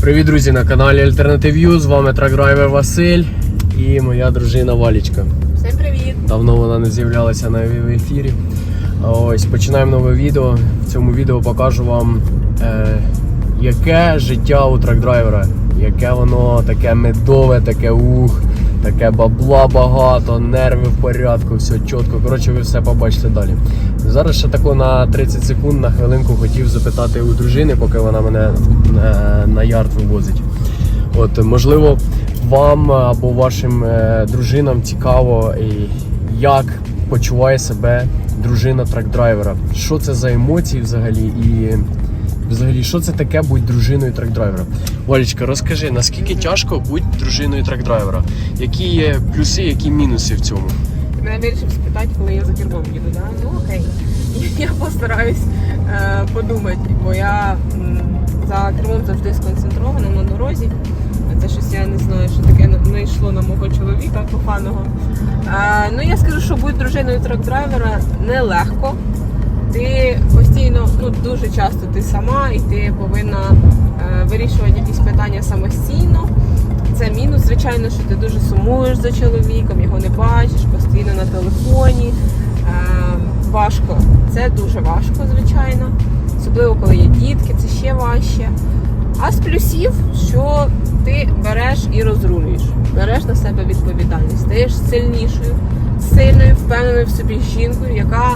Привіт, друзі, на каналі Alternative View. З вами трак-драйвер Василь і моя дружина Валічка. Всім привіт! Давно вона не з'являлася на ефірі. Ось починаємо нове відео. В цьому відео покажу вам, е, яке життя у трак-драйвера, яке воно таке медове, таке ух, таке бабла багато, нерви в порядку, все чітко. Коротше, ви все побачите далі. Зараз ще тако на 30 секунд, на хвилинку хотів запитати у дружини, поки вона мене е, на ярд вивозить. От, можливо, вам або вашим е, дружинам цікаво, як почуває себе дружина трак-драйвера. Що це за емоції взагалі? І взагалі, що це таке бути дружиною трак-драйвера? Валічка, розкажи, наскільки тяжко бути дружиною трак-драйвера? Які є плюси, які мінуси в цьому? Ти мене вирішив спитати, коли я за кермом їду, да? Ну окей. Я постараюсь е, подумати, бо я за кермом завжди сконцентрована на дорозі. Це щось я не знаю, що таке не йшло на мого чоловіка коханого. Е, ну я скажу, що бути дружиною трак-драйвера нелегко. Ти постійно, ну дуже часто ти сама, і ти повинна е, вирішувати якісь питання самостійно. Це мінус, звичайно, що ти дуже сумуєш за чоловіком, його не бачиш, постійно на телефоні. Е, важко. Це дуже важко, звичайно. Особливо, коли є дітки, це ще важче. А з плюсів, що ти береш і розрулюєш, береш на себе відповідальність, стаєш сильнішою, сильною, впевненою в собі жінкою, яка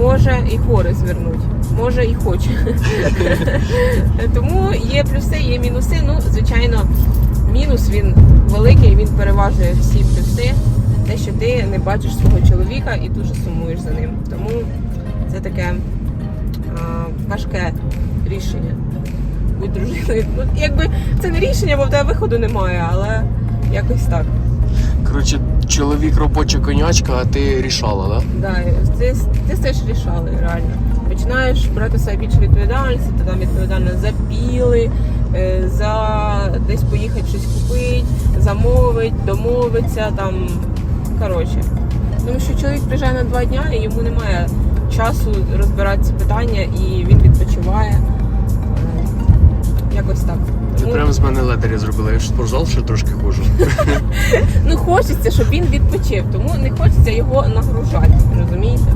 може і гори звернути, може і хоче. Тому є плюси, є мінуси. Ну, звичайно, мінус він великий, він переважує всі плюси. Те, що ти не бачиш свого чоловіка і дуже сумуєш за ним. Тому це таке а, важке рішення. Будь дружиною. Ну, якби це не рішення, бо в тебе виходу немає, але якось так. Коротше, чоловік робоча конячка, а ти рішала, так? да? Да, ти, ти стаєш рішали, реально. Починаєш брати себе більше відповідальності, ти там відповідально за піли, е, за десь поїхати щось купити, замовити, домовитися там. Коротше. Тому що чоловік приїжджає на два дня і йому немає часу розбирати ці питання і він відпочиває. Е, Якось так. Ти прямо з мене ледарі зробила. Я ж в спортзал ще трошки ходжу. Ну хочеться, щоб він відпочив, тому не хочеться його нагружати, розумієте?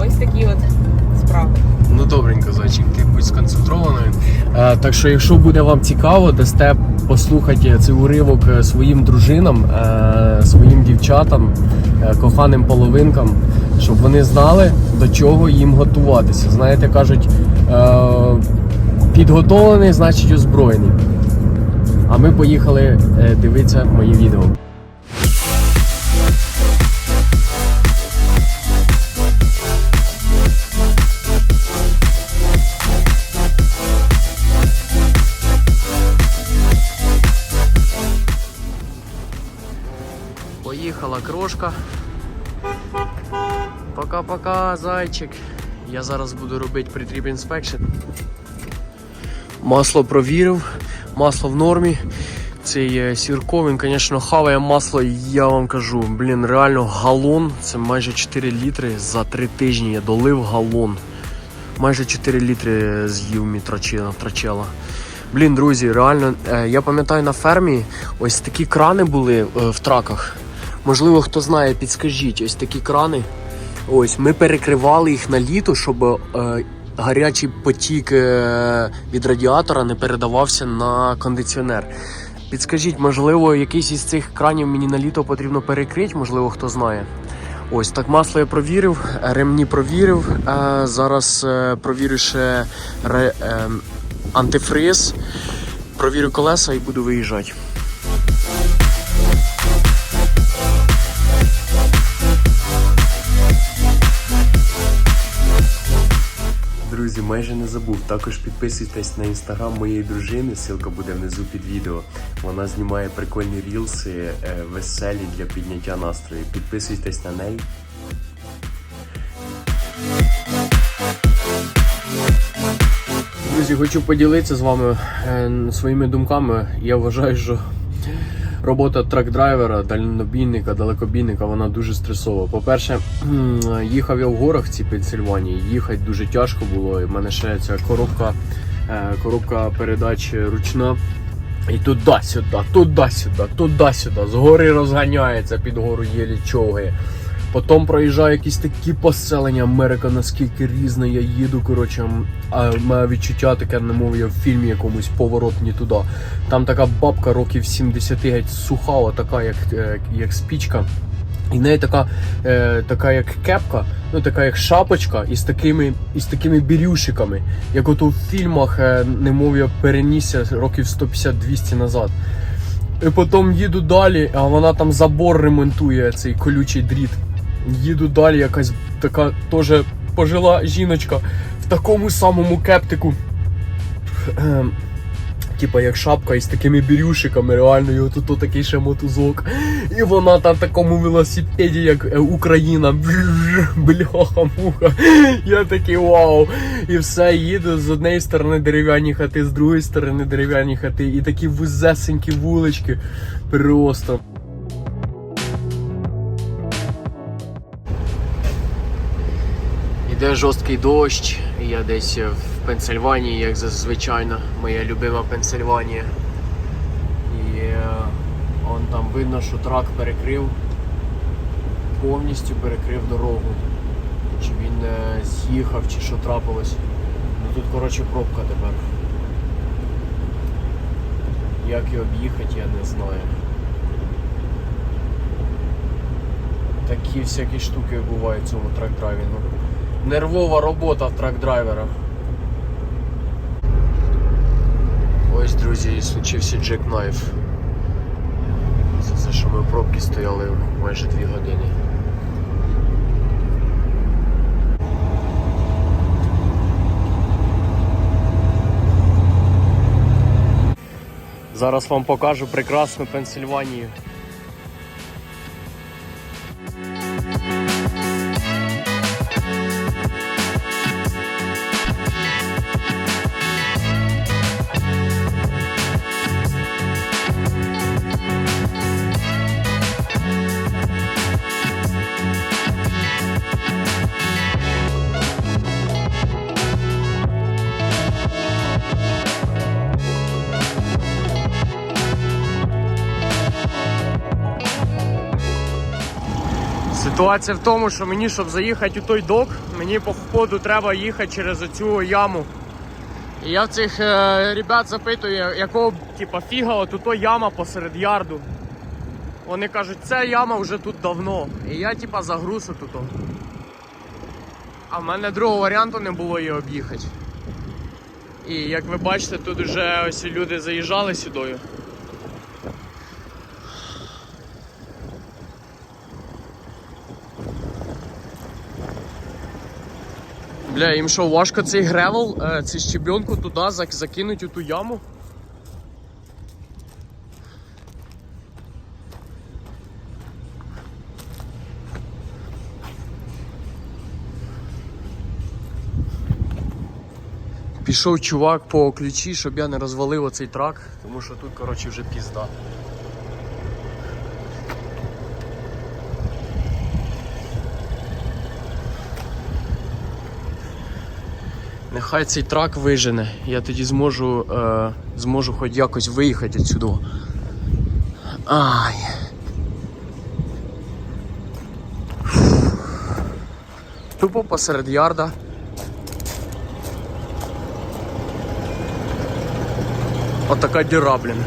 Ось такі от справи. Ну добренько, зайчик, будь сконцентрованою. Е, так що, якщо буде вам цікаво, дасте послухати цей уривок е, своїм дружинам, е, своїм дівчатам, е, коханим половинкам, щоб вони знали, до чого їм готуватися. Знаєте, кажуть, е, підготовлений, значить озброєний. А ми поїхали е, дивитися мої відео. Поїхала крошка. Пока-пока, зайчик. Я зараз буду робити притріп інспекшн. Масло провірив, масло в нормі. Цей сірко, він, звісно, хаває масло, я вам кажу, блін, реально галон. Це майже 4 літри за 3 тижні. Я долив галон. Майже 4 літри з'їв мій трачела. Блін, друзі, реально, е, я пам'ятаю на фермі ось такі крани були е, в траках. Можливо, хто знає, підскажіть, ось такі крани. Ось ми перекривали їх на літо, щоб е, гарячий потік е, від радіатора не передавався на кондиціонер. Підскажіть, можливо, якийсь із цих кранів мені на літо потрібно перекрити, можливо, хто знає. Ось так масло я провірив, ремні провірив. Е, зараз е, провірю ще антифриз, провірю колеса і буду виїжджати. Друзі, майже не забув. Також підписуйтесь на інстаграм моєї дружини. Ссылка буде внизу під відео. Вона знімає прикольні рілси, е, веселі для підняття настрою. Підписуйтесь на неї. Друзі, хочу поділитися з вами е, своїми думками. Я вважаю, що робота трак-драйвера, дальнобійника, далекобійника, вона дуже стресова. По-перше, їхав я в горах в цій Пенсильванії, їхати дуже тяжко було. І в мене ще ця коробка Е, коробка передач ручна. І туди-сюди, туди-сюди, туди-сюди. З гори розганяється, під гору єлі човгає. Потім проїжджаю якісь такі поселення. Америка наскільки різна, я їду. Коротше, а моє відчуття таке, немов я в фільмі якомусь поворот не туди. Там така бабка років 70 геть суха, така, як, е, як спічка. І неї така, е, така як кепка, ну така як шапочка, із такими, із такими бірюшиками, як ото в фільмах, е, немов я перенісся років 150-200 назад. І потім їду далі, а вона там забор ремонтує цей колючий дріт. Їду далі, якась така теж пожила жіночка в такому самому кептику. Ем, Типа як шапка із такими бірюшиками, реально, отут от такий ще мотузок. І вона там в такому велосипеді, як е, Україна. Бляха-муха. Я такий вау. І все, їду з однієї сторони дерев'яні хати, з другої сторони дерев'яні хати. І такі вузесенькі вулички. Просто. Іде жорсткий дощ, я десь в Пенсильванії, як зазвичайно, моя любима Пенсильванія. І е, он там видно, що трак перекрив, повністю перекрив дорогу. Чи він е, з'їхав, чи що трапилось. Ну тут, коротше, пробка тепер. Як його об'їхати, я не знаю. Такі всякі штуки бувають в цьому трак-драйвінгу. Нервова робота в трак-драйвера. Ось, друзі, і случився джек-найф. Те, що ми в пробці стояли майже 2 години. Зараз вам покажу прекрасну Пенсильванію. Ситуація в тому, що мені, щоб заїхати у той док, мені по входу треба їхати через оцю яму. І я в цих е, ребят запитую, якого типа, фіга от ото яма посеред ярду. Вони кажуть, ця яма вже тут давно. І я типа загруз тут. А в мене другого варіанту не було її об'їхати. І як ви бачите, тут вже ось люди заїжджали сюдою. Бля, їм що, важко цей гревел, е, цю щебенку туди закинуть у ту яму? Пішов чувак по ключі, щоб я не розвалив оцей трак, тому що тут, коротше, вже пізда. Нехай цей трак вижене, я тоді зможу, е, зможу хоч якось виїхати відсюди. Ай. Тупо посеред ярда. Отака діра, блін.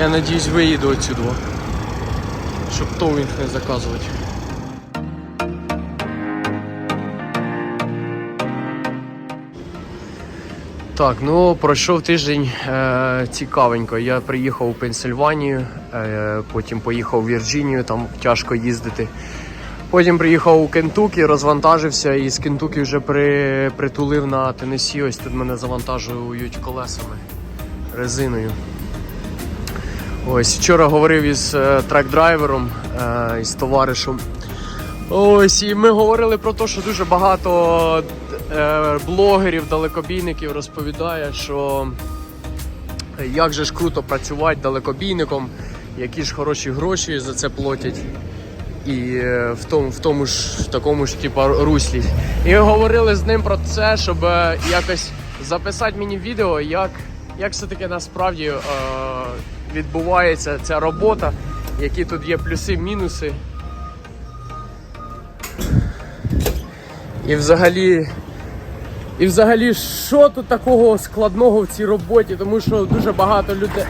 Я надіюсь виїду отсюди, щоб товінг не заказувати. Так, ну пройшов тиждень е, цікавенько. Я приїхав у Пенсильванію, е, потім поїхав у Вірджинію, там тяжко їздити. Потім приїхав у Кентукі, розвантажився і з Кентукі вже при, притулив на Теннессі. Ось тут мене завантажують колесами, резиною. Ось вчора говорив із е, трак-драйвером, е, із товаришем. Ось, і ми говорили про те, що дуже багато е, блогерів, далекобійників розповідає, що як же ж круто працювати далекобійником, які ж хороші гроші за це платять. І в тому, в тому ж в такому ж типу, руслі. І говорили з ним про це, щоб якось записати мені відео, як, як все-таки насправді е, відбувається ця робота, які тут є плюси, мінуси. І взагалі. І взагалі, що тут такого складного в цій роботі? Тому що дуже багато людей,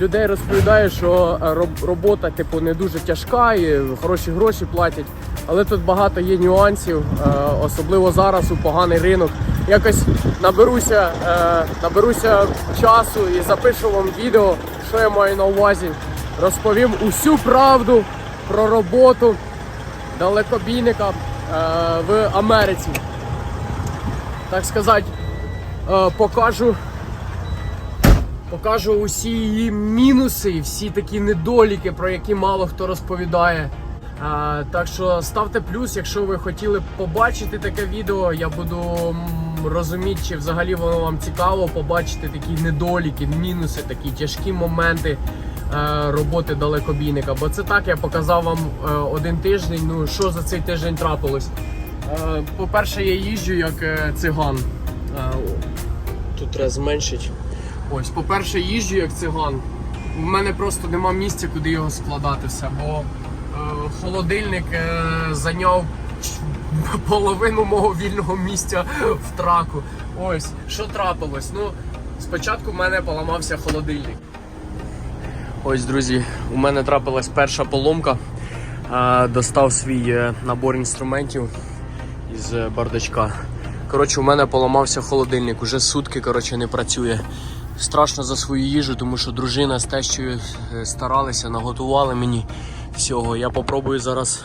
людей розповідає, що е, робота типу не дуже тяжка і хороші гроші платять. Але тут багато є нюансів, е, особливо зараз у поганий ринок. Якось наберуся, е, наберуся часу і запишу вам відео, що я маю на увазі. Розповім усю правду про роботу далекобійника е, в Америці так сказати, е, покажу, покажу усі її мінуси, всі такі недоліки, про які мало хто розповідає. Е, Так що ставте плюс, якщо ви хотіли побачити таке відео, я буду розуміти, чи взагалі воно вам цікаво побачити такі недоліки, мінуси, такі тяжкі моменти е, роботи далекобійника. Бо це так, я показав вам е, один тиждень. Ну що за цей тиждень трапилось? Е, По-перше, я їжджу як циган. Тут треба зменшити. Ось, по-перше, їжджу як циган. У мене просто нема місця, куди його складати все, бо е, холодильник е, зайняв половину мого вільного місця в траку. Ось, що трапилось? Ну, спочатку в мене поламався холодильник. Ось, друзі, у мене трапилась перша поломка. Достав свій е, набор інструментів із е, бардачка. Коротше, у мене поламався холодильник, уже сутки коротше, не працює. Страшно за свою їжу, тому що дружина з тещою е, старалися, наготували мені всього. Я попробую зараз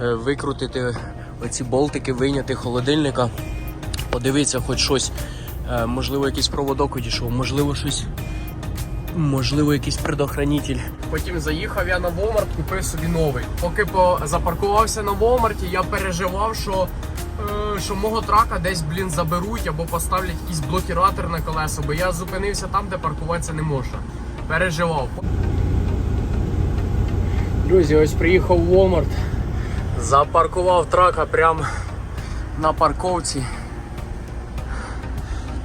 викрутити оці болтики, вийняти холодильника, подивитися хоч щось. Е, Можливо, якийсь проводок одійшов, можливо, щось Можливо, якийсь предохранитель. Потім заїхав я на Walmart, купив собі новий. Поки запаркувався на Walmart, я переживав, що, е, що мого трака десь, блін, заберуть або поставлять якийсь блокіратор на колесо, бо я зупинився там, де паркуватися не можна. Переживав. Друзі, ось приїхав в Walmart. Запаркував трака прямо на парковці.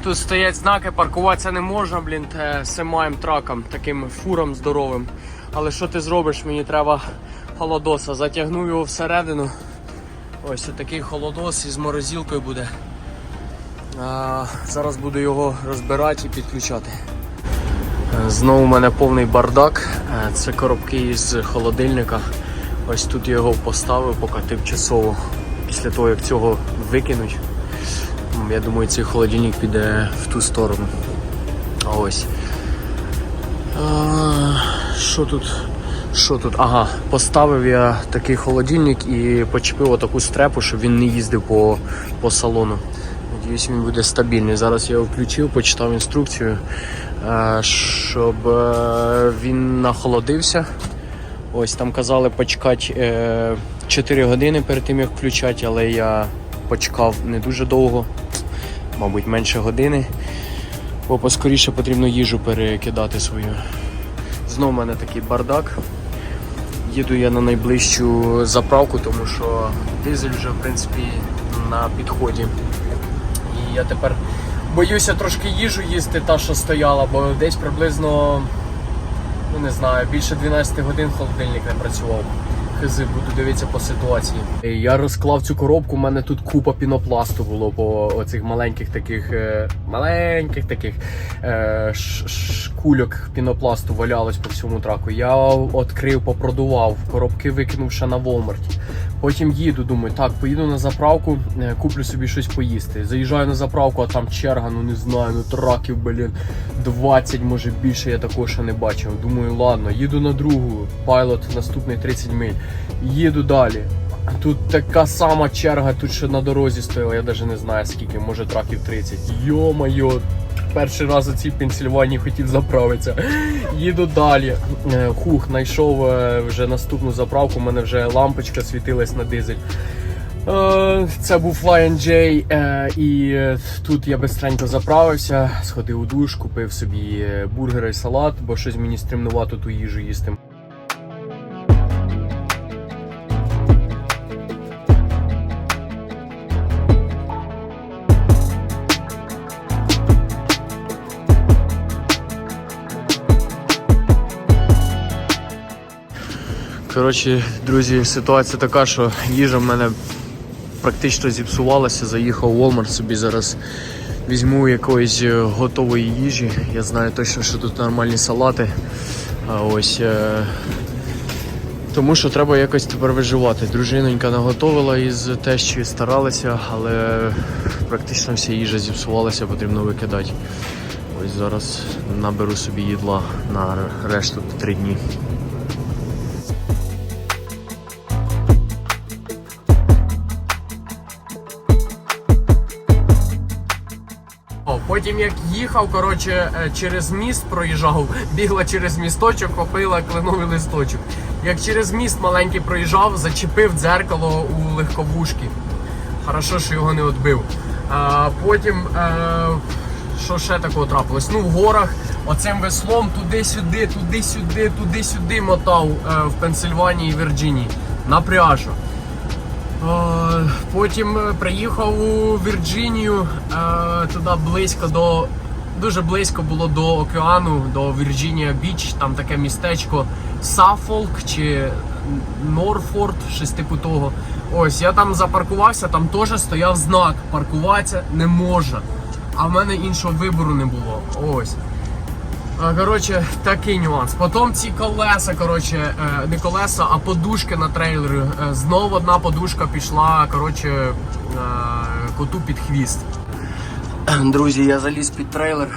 Тут стоять знаки, паркуватися не можна, блін, симаєм траком, таким фуром здоровим. Але що ти зробиш? Мені треба холодоса. Затягнув його всередину. Ось такий холодос із морозилкою буде. А, зараз буду його розбирати і підключати. Знову у мене повний бардак. Е, Це коробки із холодильника. Ось тут я його поставив поки тимчасово. Після того, як цього викинуть. Я думаю, цей холодильник піде в ту сторону. Ось. Що тут? Що тут? Ага, поставив я такий холодильник і почепив отаку стрепу, щоб він не їздив по, по салону. Надіюсь, він буде стабільний. Зараз я його включив, почитав інструкцію, е, щоб е, він нахолодився. Ось там казали почекати е, 4 години перед тим, як включати, але я почекав не дуже довго, мабуть, менше години, бо поскоріше потрібно їжу перекидати свою. Знову в мене такий бардак. Їду я на найближчу заправку, тому що дизель вже в принципі на підході. І я тепер боюся трошки їжу їсти, та що стояла, бо десь приблизно ну не знаю, більше 12 годин холодильник не працював. Хизи, буду дивитися по ситуації. Я розклав цю коробку, у мене тут купа пінопласту було по оцих маленьких таких, е, маленьких таких е, пінопласту валялось по всьому траку. Я відкрив, попродував, коробки викинув ще на Walmart. Потім їду, думаю, так, поїду на заправку, е, куплю собі щось поїсти. Заїжджаю на заправку, а там черга, ну не знаю, ну траків, блін, 20, може більше я такого ще не бачив. Думаю, ладно, їду на другу, пайлот наступний 30 миль. Їду далі. Тут така сама черга, тут ще на дорозі стояла, я навіть не знаю скільки, може траків 30. Йо-майо, перший раз у цій Пенсільванії хотів заправитися. Їду далі. Е, Хух, знайшов е, вже наступну заправку, у мене вже лампочка світилась на дизель. Е, Це був Fly J, і тут я бистренько заправився, сходив у душ, купив собі бургери і салат, бо щось мені стримнувато ту їжу їсти. Коротше, друзі, ситуація така, що їжа в мене практично зіпсувалася. Заїхав в Walmart собі зараз. Візьму якоїсь е, готової їжі. Я знаю точно, що тут нормальні салати. А ось. Е... Тому що треба якось тепер виживати. Дружинонька наготовила із тещі, старалася, але практично вся їжа зіпсувалася, потрібно викидати. Ось зараз наберу собі їдла на решту три дні. Потім як їхав, коротше, е, через міст проїжджав, бігла через місточок, купила кленовий листочок. Як через міст маленький проїжджав, зачепив дзеркало у легковушки. Хорошо, що його не відбив. А, потім, е, що ще такого трапилось? Ну, в горах оцим веслом туди-сюди, туди-сюди, туди-сюди мотав е, в Пенсильванії і Вірджинії на пряжу. Потім е, приїхав у Вірджинію, е, туди близько до. Дуже близько було до океану, до Вірджинія Біч, там таке містечко Саффолк чи Норфорд, щось типу того. Ось я там запаркувався, там теж стояв знак паркуватися не можна. А в мене іншого вибору не було. Ось. Коротше, такий нюанс. Потім ці колеса, коротше, е, не колеса, а подушки на трейлері. Е, Знову одна подушка пішла, коротше, е, коту під хвіст. Друзі, я заліз під трейлер.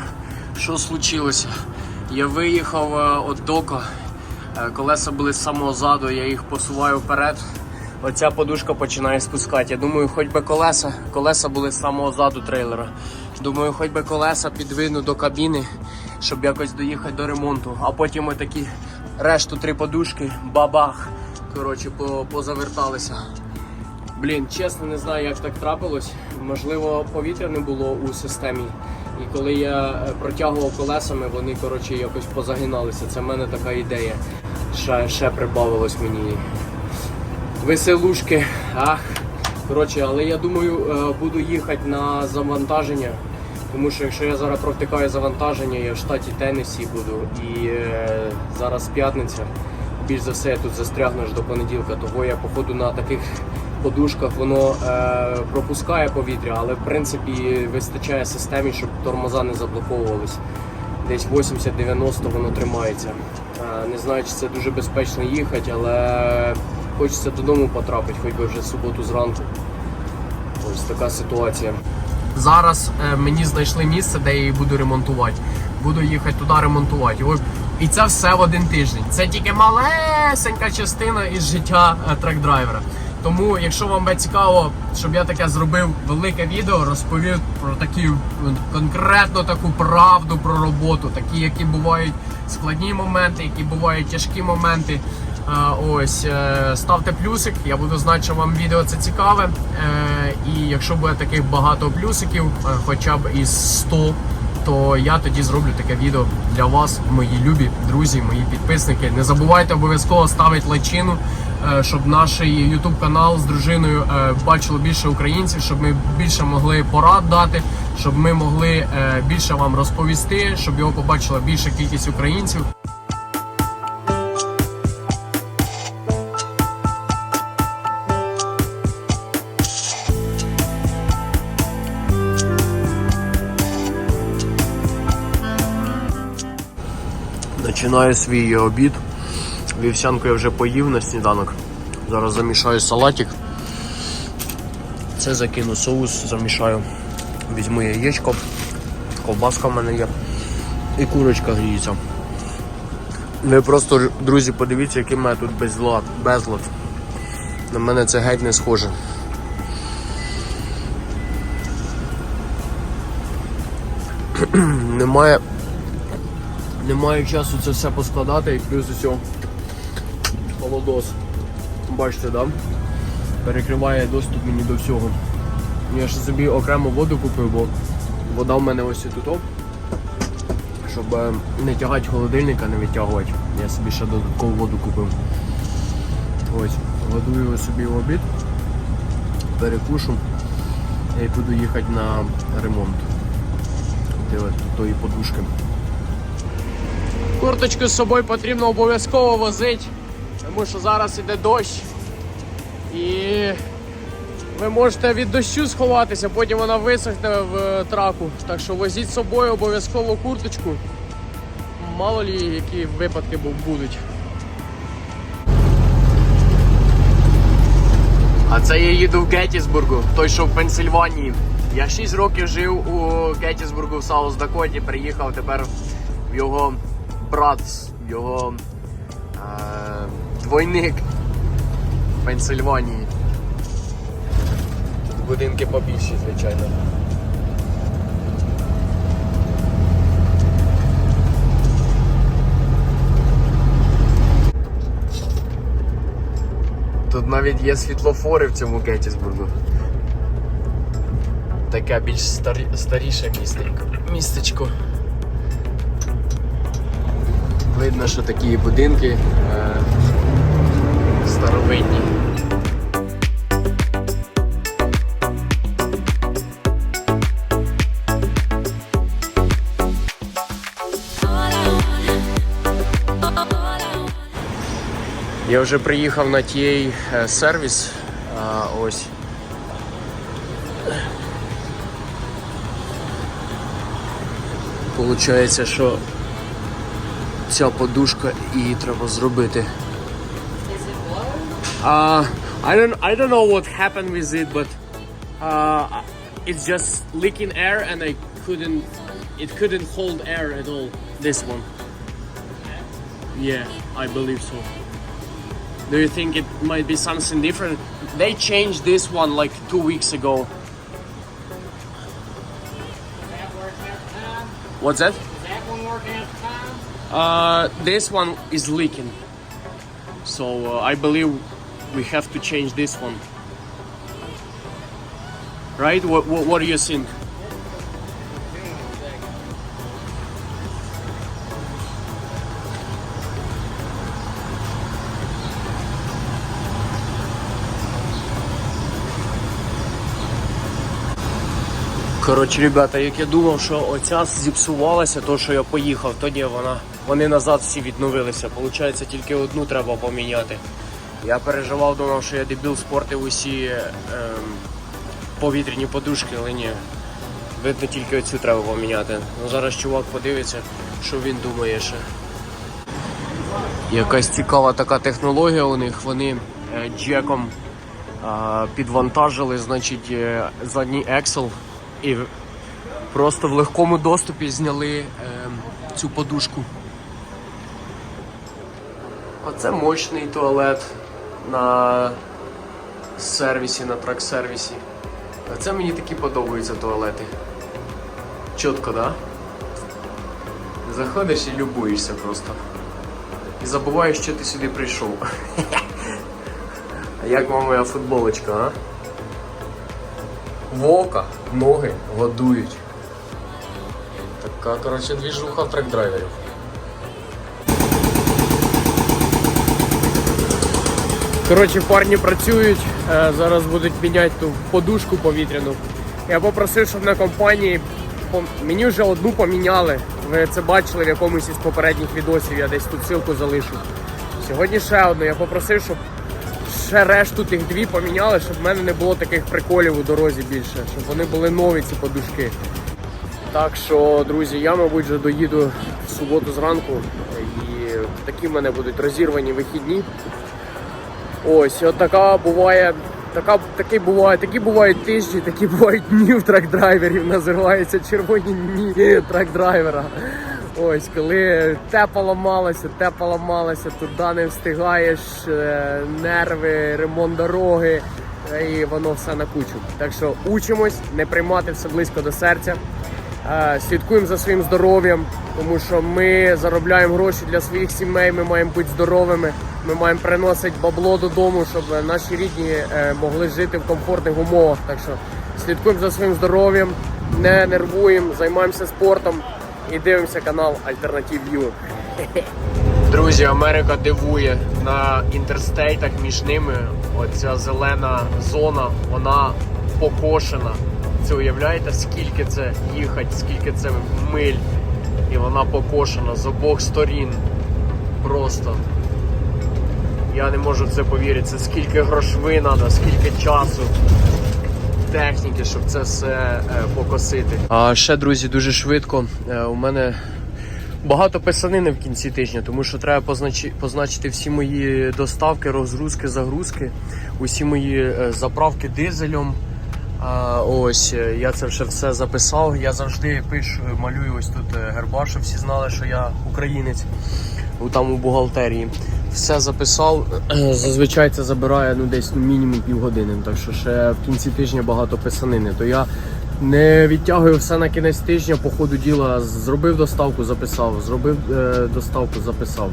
Що случилося? Я виїхав від дока. Колеса були з самого заду, я їх посуваю вперед. Оця подушка починає спускати. Я думаю, хоч би колеса. Колеса були з самого заду трейлера. Думаю, хоч би колеса підвину до кабіни, щоб якось доїхати до ремонту. А потім отакі решту три подушки, бабах. Коротше, позаверталися. Блін, чесно не знаю, як так трапилось. Можливо, повітря не було у системі. І коли я е, протягував колесами, вони коротше якось позагиналися. Це в мене така ідея. Ще, ще прибавилось мені. Веселушки. Ах. Коротше, але я думаю, е, буду їхати на завантаження. Тому що якщо я зараз провтикаю завантаження, я в штаті Теннессі буду. І е, зараз п'ятниця. Більш за все я тут застрягну аж до понеділка. Того я походу на таких подушках воно е, пропускає повітря, але в принципі вистачає системі, щоб тормоза не заблоковувались. Десь 80-90 воно тримається. Е, не знаю, чи це дуже безпечно їхати, але хочеться додому потрапити, хоч би вже в суботу зранку. Ось така ситуація. Зараз е, мені знайшли місце, де я її буду ремонтувати. Буду їхати туди ремонтувати. І це все в один тиждень. Це тільки малесенька частина із життя е, трек-драйвера. Тому, якщо вам буде цікаво, щоб я таке зробив велике відео, розповів про такі е, конкретно таку правду про роботу, такі, які бувають складні моменти, які бувають тяжкі моменти. Е, Ось е, ставте плюсик, я буду знати, що вам відео це цікаве. Е, І якщо буде таких багато плюсиків, хоча б із 100, то я тоді зроблю таке відео для вас, мої любі друзі, мої підписники. Не забувайте обов'язково ставити лайчину, щоб наш YouTube канал з дружиною бачило більше українців, щоб ми більше могли порад дати, щоб ми могли більше вам розповісти, щоб його побачила більша кількість українців. Починаю свій обід. Вівсянку я вже поїв на сніданок. Зараз замішаю салатик. Це закину соус, замішаю. Візьму яєчко, ковбаска в мене є. І курочка гріється. Ви просто, друзі, подивіться, який мене тут безлад, безлад. На мене це геть не схоже. Немає немає часу це все поскладати і плюс усього холодос. Бачите, да? Перекриває доступ мені до всього. Я ще собі окремо воду купив, бо вода в мене ось тут, щоб е, не тягати холодильника, не витягувати. Я собі ще додаткову воду купив. Ось, годую собі в обід, перекушу і буду їхати на ремонт. Делать тої подушки. Курточку з собою потрібно обов'язково возити. Тому що зараз іде дощ. І ви можете від дощу сховатися, потім вона висохне в е, траку. Так що возіть з собою обов'язково курточку. Мало лі які випадки будуть. А це я їду в Геттісбургу, той, що в Пенсильванії. Я 6 років жив у Геттісбургу в Саус Дакоті, приїхав тепер в його брат, його е, двойник в Пенсильванії. Тут будинки побільші, звичайно. Тут навіть є світлофори в цьому Геттісбургу. Таке більш старі, старіше містечко. Видно, що такі будинки е, старовинні. Я вже приїхав на тій е, сервіс. А, ось. Получається, що ця подушка її треба зробити. Uh, I don't I don't know what happened with it, but uh, it's just leaking air and I couldn't it couldn't hold air at all. This one. Yeah, I believe so. Do you think it might be something different? They changed this one like two weeks ago. What's that? That one working at the time? Uh, this one is leaking. So uh, I believe we have to change this one. Right? What, what, what do you think? Коротше, ребята, як я думав, що оця зіпсувалася, то що я поїхав, тоді вона вони назад всі відновилися. Получається, тільки одну треба поміняти. Я переживав, думав, що я дебіл спортив усі ем, повітряні подушки, але ні. Видно, тільки оцю треба поміняти. Ну зараз чувак подивиться, що він думає ще. Якась цікава така технологія у них. Вони е, джеком підвантажили, значить, е, задній Excel і просто в легкому доступі зняли е, цю подушку. Оце мощний туалет на сервісі, на трак-сервісі. Оце мені такі подобаються туалети. Чітко, да? Заходиш і любуєшся просто. І забуваєш, що ти сюди прийшов. А як вам моя футболочка, а? Вовка, ноги годують. Така, коротше, двіжуха в трек-драйверів. Коротше, парні працюють, е, зараз будуть міняти ту подушку повітряну. Я попросив, щоб на компанії мені вже одну поміняли. Ви це бачили в якомусь із попередніх відосів, я десь тут ссылку залишу. Сьогодні ще одну. Я попросив, щоб ще решту тих дві поміняли, щоб в мене не було таких приколів у дорозі більше, щоб вони були нові ці подушки. Так що, друзі, я, мабуть, вже доїду в суботу зранку і такі в мене будуть розірвані вихідні. Ось, от така буває. Така, такі, буває, такі бувають тижні, такі бувають дні в трак-драйверів, називаються червоні дні трак-драйвера. Ось, коли тепа ламалася, тепа ламалася, туди не встигаєш, е, нерви, ремонт дороги, е, і воно все на кучу. Так що учимось, не приймати все близько до серця. Слідкуємо за своїм здоров'ям, тому що ми заробляємо гроші для своїх сімей, ми маємо бути здоровими, ми маємо приносити бабло додому, щоб наші рідні е, могли жити в комфортних умовах. Так що слідкуємо за своїм здоров'ям, не нервуємо, займаємося спортом і дивимося канал Альтернатив Ю. Друзі, Америка дивує на інтерстейтах між ними. Оця зелена зона, вона покошена. Це уявляєте, скільки це їхати, скільки це миль, і вона покошена з обох сторін. Просто. Я не можу в це повірити. Це скільки грошви треба, скільки часу. Техніки, щоб це все е, покосити. А ще, друзі, дуже швидко. Е, у мене багато писанини в кінці тижня, тому що треба позначи, позначити всі мої доставки, розгрузки, загрузки, усі мої е, заправки дизелем. А, ось е, я це вже все записав. Я завжди пишу, малюю ось тут е, герба, щоб всі знали, що я українець там у бухгалтерії. Все записав. Зазвичай це забирає ну десь ну, мінімум півгодини. Так що ще в кінці тижня багато писанини. То я не відтягую все на кінець тижня, по ходу діла зробив доставку, записав, зробив е, доставку, записав.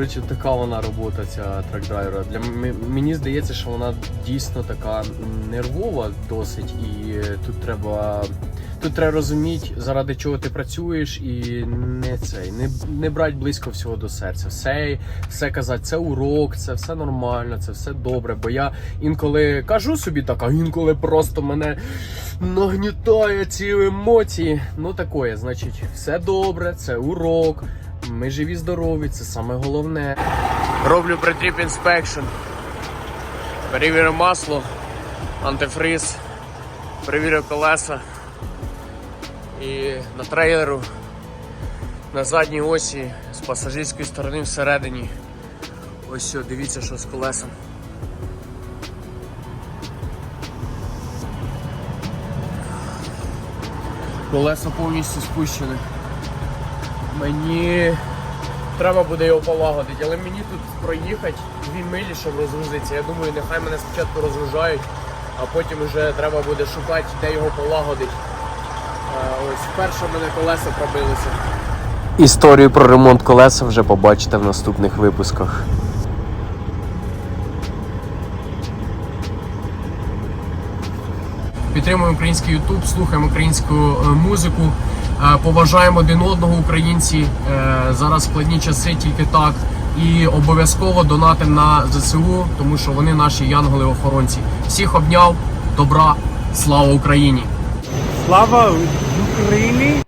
Коротше, така вона робота, ця трак-драйвера. Для мені здається, що вона дійсно така нервова досить, і тут треба. Тут треба розуміти, заради чого ти працюєш, і не цей, не, не брати близько всього до серця. Все, все казати, це урок, це все нормально, це все добре. Бо я інколи кажу собі так, а інколи просто мене нагнітає ці емоції. Ну такое, значить, все добре, це урок. Ми живі, здорові, це саме головне. Роблю притріп інспекшн. Перевірю масло, антифриз, перевірю колеса. І на трейлеру на задній осі з пасажирської сторони всередині. Ось все, дивіться, що з колесом. Колеса повністю спущені. Мені треба буде його полагодити, але мені тут проїхати дві милі, щоб розгрузитися. Я думаю, нехай мене спочатку розгружають, а потім вже треба буде шукати, де його полагодити. Ось вперше в мене колеса пробилися. Історію про ремонт колеса вже побачите в наступних випусках. Підтримуємо український Ютуб, слухаємо українську е, музику, е, поважаємо один одного українці. Е, Зараз складні часи тільки так. І обов'язково донатим на ЗСУ, тому що вони наші янголи-охоронці. Всіх обняв, добра, слава Україні! Слава Україні!